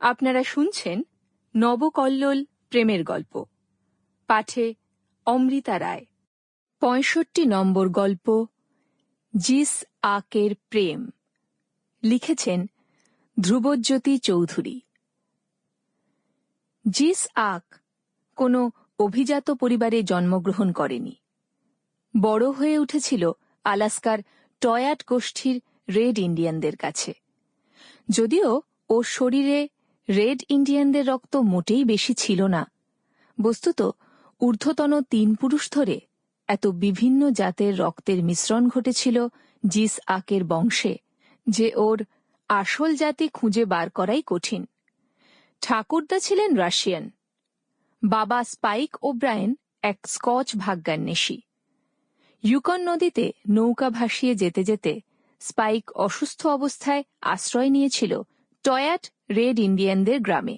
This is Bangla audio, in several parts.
আপনারা শুনছেন নবকল্লোল প্রেমের গল্প। পাঠে অমৃতা রায়। পঁয়ষট্টি নম্বর গল্প, জিস আকের প্রেম। লিখেছেন ধ্রুবজ্যোতি চৌধুরী। জিস আক কোনো অভিজাত পরিবারে জন্মগ্রহণ করেনি। বড় হয়ে উঠেছিল আলাস্কার টয়াট গোষ্ঠীর রেড ইন্ডিয়ানদের কাছে। যদিও ওর শরীরে রেড ইন্ডিয়ানদের রক্ত মোটেই বেশি ছিল না। বস্তুত, ঊর্ধ্বতন তিন পুরুষ ধরে এত বিভিন্ন জাতের রক্তের মিশ্রণ ঘটেছিল জিস আকের বংশে, যে ওর আসল জাতি খুঁজে বার করাই কঠিন। ঠাকুরদা ছিলেন রাশিয়ান। বাবা স্পাইক ওব্রায়েন এক স্কচ ভাগ্যান্বেষী। ইউকন নদীতে নৌকা ভাসিয়ে যেতে যেতে স্পাইক অসুস্থ অবস্থায় আশ্রয় নিয়েছিল টয়াট রেড ইন্ডিয়ানদের গ্রামে।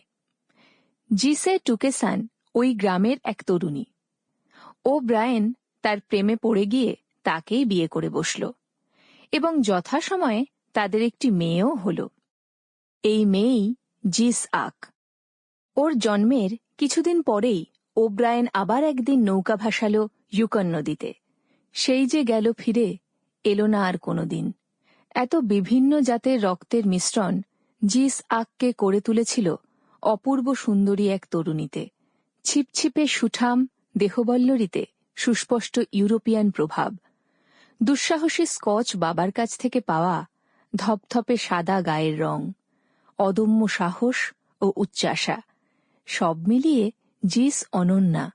জিসে টুকেসান ওই গ্রামের এক তরুণী। ও ব্রায়েন তার প্রেমে পড়ে গিয়ে তাকেই বিয়ে করে বসল এবং যথাসময়ে তাদের একটি মেয়েও হল। এই মেয়েই জিস আক। ওর জন্মের কিছুদিন পরেই ওব্রায়েন আবার একদিন নৌকা ভাসাল ইউকন নদীতে। সেই যে গেল ফিরে এলো না আর কোনোদিন। এত বিভিন্ন জাতের রক্তের মিশ্রণ জিস আককে করে তুলেছিল অপূর্ব সুন্দরী এক তরুণীতে। ছিপছিপে সুঠাম, দেহবল্লরিতে সুস্পষ্ট ইউরোপিয়ান প্রভাব। দুঃসাহসী স্কচ বাবার কাছ থেকে পাওয়া ধপধপে সাদা গায়ের রং। অদম্য সাহস ও উচ্চাসা সব মিলিয়ে জিস অনন্যা।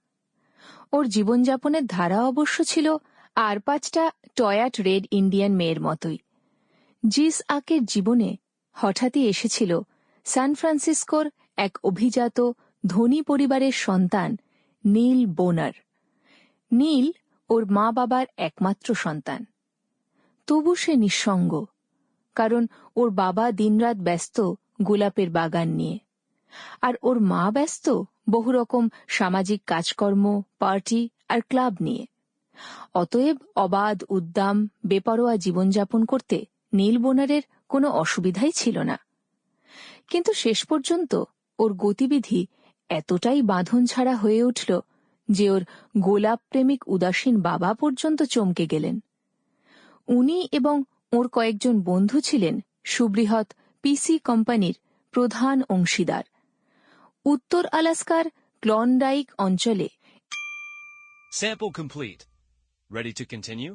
ওর জীবনযাপনের ধারা অবশ্য ছিল আর পাঁচটা টয়াট রেড ইন্ডিয়ান মেয়ের মতোই। জিস আকের জীবনে হঠাৎই এসেছিল সান ফ্রান্সিসকোর এক অভিজাত ধনী পরিবারের সন্তান, নীল বোনার। নীল ওর মা বাবার একমাত্র সন্তান। তবু সে নিঃসঙ্গ, কারণ ওর বাবা দিনরাত ব্যস্ত গোলাপের বাগান নিয়ে। আর ওর মা ব্যস্ত বহু রকম সামাজিক কাজকর্ম, পার্টি আর ক্লাব নিয়ে। অতএব অবাধ, উদ্দাম, বেপরোয়া জীবনযাপন করতে নীল বোনারের কোনো অসুবিধাই ছিল না কিন্তু শেষ পর্যন্ত ওর গতিবিধি এতটাই বাঁধন ছাড়া হয়ে উঠল যে ওর গোলাপ প্রেমিক উদাসীন বাবা পর্যন্ত চমকে গেলেন উনি এবং ওর কয়েকজন বন্ধু ছিলেন সুবৃহৎ পিসি কোম্পানির প্রধান অংশীদার উত্তর আলাস্কার ক্লনডাইক অঞ্চলে Sample complete. Ready to continue?